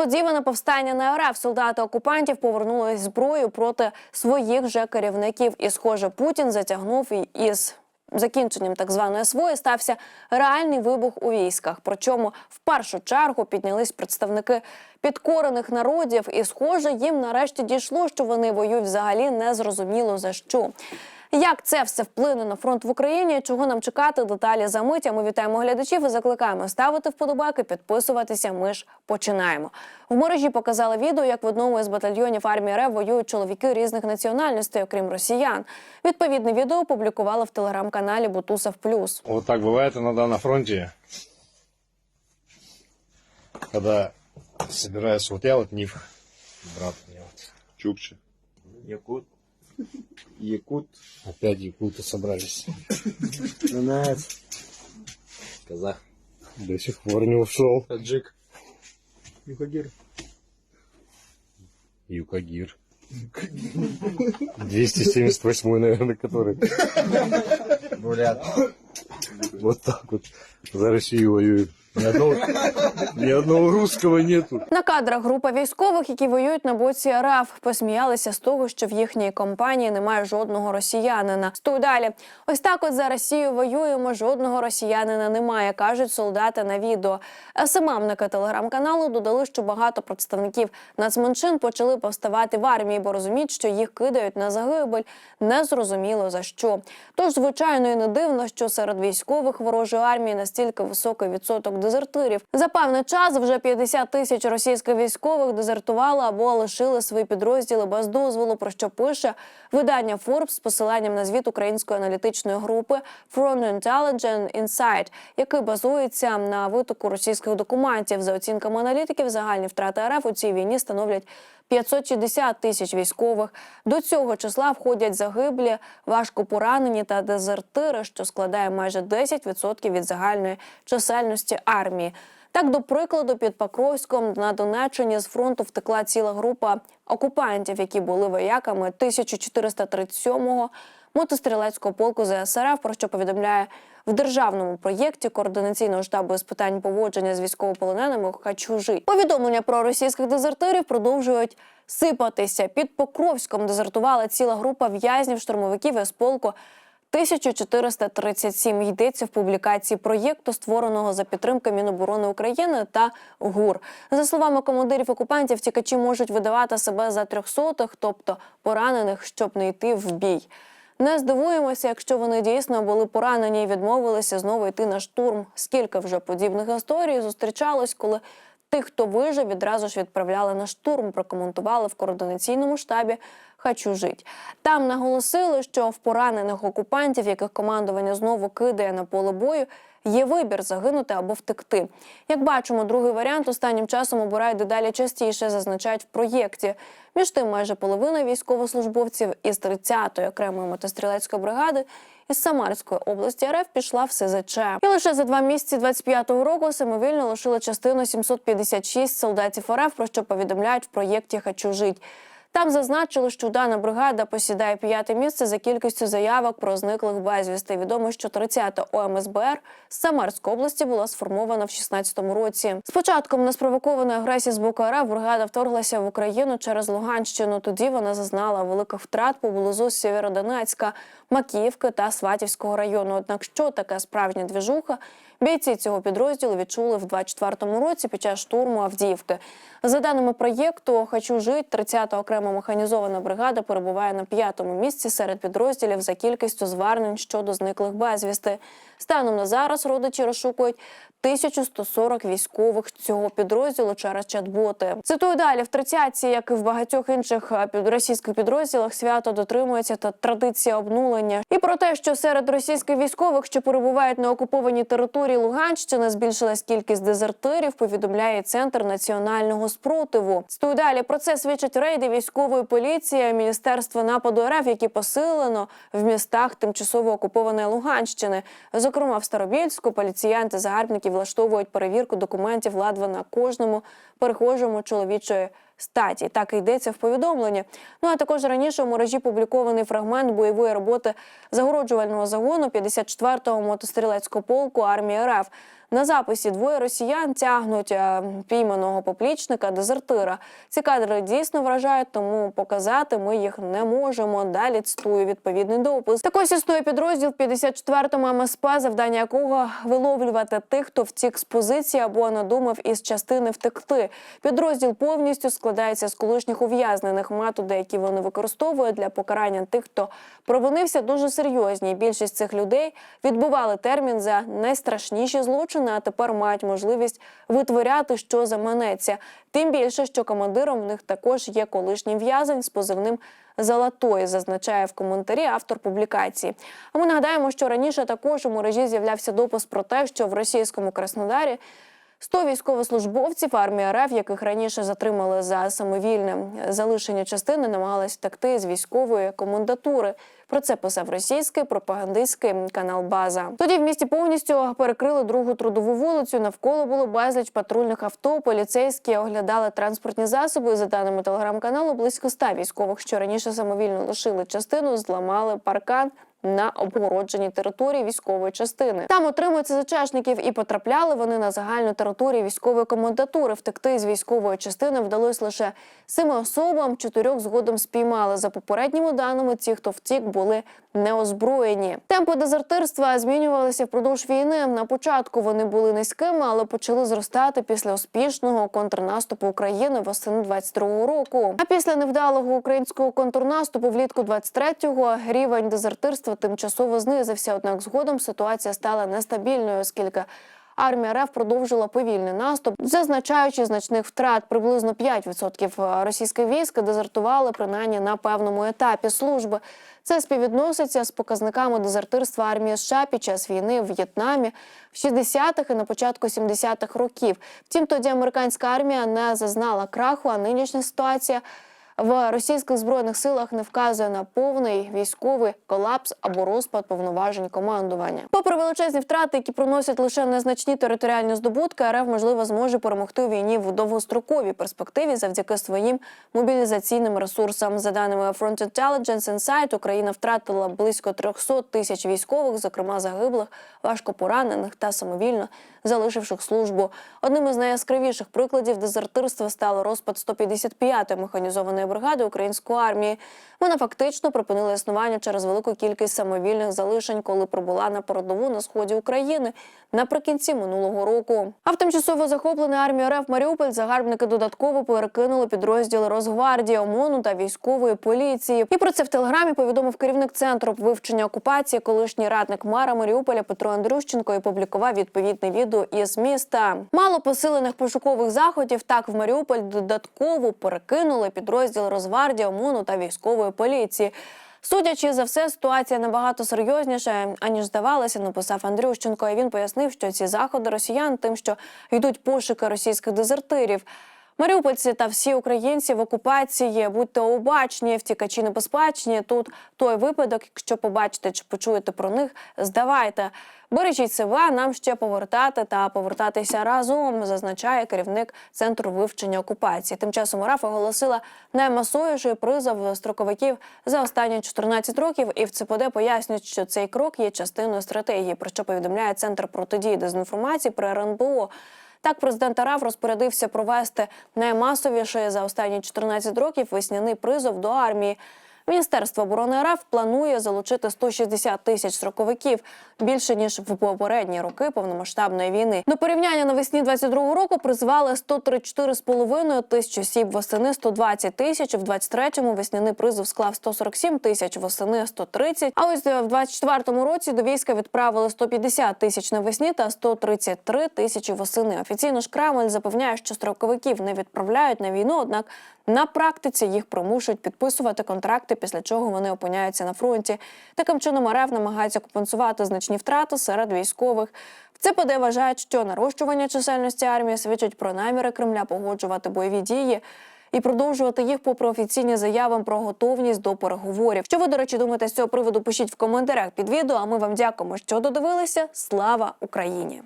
Несподіване повстання на РФ солдати окупантів повернули зброю проти своїх же керівників. І, схоже, Путін затягнув із закінченням так званої СВО стався реальний вибух у військах. Причому в першу чергу піднялись представники підкорених народів, і, схоже, їм нарешті дійшло, що вони воюють взагалі незрозуміло за що. Як це все вплине на фронт в Україні? Чого нам чекати? Деталі за мить. А Ми вітаємо глядачів і закликаємо ставити вподобайки, підписуватися. Ми ж починаємо. В мережі показали відео, як в одному із батальйонів армії РФ воюють чоловіки різних національностей, окрім росіян. Відповідне відео опублікували в телеграм-каналі Бутусов Плюс. Вот так бывает иногда на фронте, когда собираюсь, вот я вот Ниф, брат мне вот, Чукче. Якут. Якут. опять якуты собрались. Донець. Казах. До сих пор не ушел. Таджик. Юхагір. Юкагир. 278 наверное, который Бурят. вот так вот за Россию воюет. Ни одного, ни одного русского нету. На кадрах група військових, які воюють на боці РФ, посміялися з того, що в їхній компанії немає жодного росіянина. Стою далі. Ось так от за Росію воюємо. Жодного росіянина немає, кажуть солдати на відео. СММники телеграм-каналу додали, що багато представників нацменшин почали повставати в армії, бо розуміють, що їх кидають на загибель. Незрозуміло за що. Тож, звичайно, і не дивно, що серед військових ворожої армії настільки високий відсоток дезертирів. За певний час вже 50 тисяч російських військових дезертували або лишили свої підрозділи без дозволу. Про що пише видання Forbes з посиланням на звіт української аналітичної групи Front Intelligence Insight, який базується на витоку російських документів. За оцінками аналітиків, загальні втрати РФ у цій війні становлять 560 тисяч військових. До цього числа входять загиблі, важко поранені та дезертири, що складає майже 10% від загальної чисельності армії. Так, до прикладу, під Покровськом на Донеччині з фронту втекла ціла група окупантів, які були вояками 1437-го мотострілецького полку ЗСРФ, про що повідомляє в державному проєкті координаційного штабу з питань поводження з військовополоненими «Хочу жити». Повідомлення про російських дезертирів продовжують сипатися. Під Покровськом дезертувала ціла група в'язнів штурмовиків із полку 1437 йдеться в публікації проєкту, створеного за підтримки Міноборони України та ГУР. За словами командирів окупантів, тікачі можуть видавати себе за трьохсотих, тобто поранених, щоб не йти в бій. Не здивуємося, якщо вони дійсно були поранені і відмовилися знову йти на штурм. Скільки вже подібних історій зустрічалось, коли тих, хто вижив, відразу ж відправляли на штурм. Прокоментували в координаційному штабі Хачу жить». Там наголосили, що в поранених окупантів, яких командування знову кидає на поле бою, є вибір загинути або втекти. Як бачимо, другий варіант останнім часом обирають дедалі частіше, зазначають в проєкті. Між тим, майже половина військовослужбовців із 30-ї окремої мотострілецької бригади із Самарської області РФ пішла в СЗЧ. І лише за два місяці 25-го року самовільно лишили частину 756 солдатів РФ, про що повідомляють в проєкті «Хочу жить». Там зазначили, що дана бригада посідає п'яте місце за кількістю заявок про зниклих безвісти. Відомо, що 30-та ОМСБР з Самарської області була сформована в 16-му році. З початком неспровокованої агресії з боку РФ бригада вторглася в Україну через Луганщину. Тоді вона зазнала великих втрат поблизу Сєвєродонецька, Макіївки та Сватівського району. Однак, що таке справжня двіжуха? Бійці цього підрозділу відчули в 24-му році під час штурму Авдіївки. За даними проєкту «Хочу жить», 30-та окрема механізована бригада перебуває на п'ятому місці серед підрозділів за кількістю звернень щодо зниклих безвісти. Станом на зараз родичі розшукують 1140 військових цього підрозділу через чат-боти. Цитую далі в 30-ці, як і в багатьох інших е, російських підрозділах, свято дотримується та традиція обнулення. І про те, що серед російських військових, що перебувають на окупованій території Луганщини, збільшилась кількість дезертирів, повідомляє центр національного спротиву. Стою далі про це свідчать рейди військової поліції, міністерства нападу РФ, які посилено в містах тимчасово окупованої Луганщини. Зокрема, в Старобільську поліціянти загарбників влаштовують перевірку документів ледве на кожному перехожому чоловічої статі. Так і йдеться в повідомленні. Ну а також раніше у мережі публікований фрагмент бойової роботи загороджувального загону 54-го мотострілецького полку армії РФ. На записі двоє росіян тягнуть е, пійманого поплічника дезертира. Ці кадри дійсно вражають, тому показати ми їх не можемо. Далі цитую відповідний допис. Так ось існує підрозділ 54-му МСП, завдання якого виловлювати тих, хто втік з позиції або надумав із частини втекти. Підрозділ повністю складається з колишніх ув'язнених. Методи, які вони використовують для покарання тих, хто провинився, дуже серйозні. Більшість цих людей відбували термін за найстрашніші злочини, а тепер мають можливість витворяти, що заманеться. Тим більше, що командиром в них також є колишній в'язень з позивним Золотої, зазначає в коментарі автор публікації. А ми нагадаємо, що раніше також у мережі з'являвся допис про те, що в російському Краснодарі 100 військовослужбовців армії РФ, яких раніше затримали за самовільне залишення частини, намагались втекти з військової комендатури. Про це писав російський пропагандистський канал База. Тоді в місті повністю перекрили другу трудову вулицю. Навколо було безліч патрульних авто. Поліцейські оглядали транспортні засоби. За даними телеграм-каналу, близько 100 військових, що раніше самовільно лишили частину, зламали паркан на обгородженій території військової частини. Там отримують ЗЧшників і потрапляли вони на загальну територію військової комендатури. Втекти з військової частини вдалося лише семи особам. Чотирьох згодом спіймали. За попередніми даними, ті, хто втік, були неозброєні. Темпи дезертирства змінювалися впродовж війни. На початку вони були низькими, але почали зростати після успішного контрнаступу України восени 22-го року. А після невдалого українського контрнаступу влітку 23-го рівень дезертирства тимчасово знизився. Однак згодом ситуація стала нестабільною, оскільки Армія РФ продовжила повільний наступ, зазначаючи значних втрат. Приблизно 5% російських військ дезертували принаймні на певному етапі служби. Це співвідноситься з показниками дезертирства армії США під час війни в В'єтнамі в 60-х і на початку 70-х років. Втім, тоді американська армія не зазнала краху, а нинішня ситуація в російських збройних силах не вказує на повний військовий колапс або розпад повноважень командування. Попри величезні втрати, які приносять лише незначні територіальні здобутки, РФ можливо зможе перемогти у війні в довгостроковій перспективі завдяки своїм мобілізаційним ресурсам. За даними Front Intelligence Insight, Україна втратила близько 300 тисяч військових, зокрема загиблих, важко поранених та самовільно залишивших службу. Одним із найяскравіших прикладів дезертирства стало розпад 155-ї механізованої бригади української армії. Вона фактично припинила існування через велику кількість самовільних залишень, коли прибула на передову на сході України наприкінці минулого року. А в тимчасово захоплений армією РФ Маріуполь загарбники додатково перекинули підрозділи Росгвардії, ОМОНу та військової поліції. І про це в телеграмі повідомив керівник центру вивчення окупації, колишній радник мера Маріуполя Петро Андрющенко і публікував відповідне відео із міста. Мало посилених пошукових заходів. Так в Маріуполь додатково перекинули підрозділи Росгвардії, ОМОНу та військової поліції. Судячи за все, ситуація набагато серйозніша, аніж здавалося, написав Андрющенко. І він пояснив, що ці заходи росіян тим, що йдуть пошуки російських дезертирів. Маріупольці та всі українці в окупації будьте обачні, втікачі небезпечні. Тут той випадок, якщо побачите чи почуєте про них, здавайте. Бережіть себе, нам ще повертати та повертатися разом, зазначає керівник центру вивчення окупації. Тим часом РАФ оголосила наймасовіший призов строковиків за останні 14 років. І в ЦПД пояснюють, що цей крок є частиною стратегії, про що повідомляє центр протидії дезінформації при РНБО. Так, президент РАФ розпорядився провести наймасовіший за останні 14 років весняний призов до армії. Міністерство оборони РФ планує залучити 160 тисяч строковиків більше ніж в попередні роки повномасштабної війни. До порівняння навесні 22-го року призвали 134,5 тисяч осіб восени 120 тисяч. В 23-му весняний призов склав 147 тисяч, восени 130. А ось в 24-му році до війська відправили 150 тисяч навесні та 133 тисячі восени. Офіційно ж Кремль запевняє, що строковиків не відправляють на війну однак на практиці їх примушують підписувати контракти, після чого вони опиняються на фронті. Таким чином РФ намагається компенсувати значні втрати серед військових. В ЦПД вважають, що нарощування чисельності армії свідчить про наміри Кремля погоджувати бойові дії. І продовжувати їх попри офіційні заяви про готовність до переговорів. Що ви, до речі, думаєте з цього приводу? Пишіть в коментарях під відео. А ми вам дякуємо, що додивилися. Слава Україні!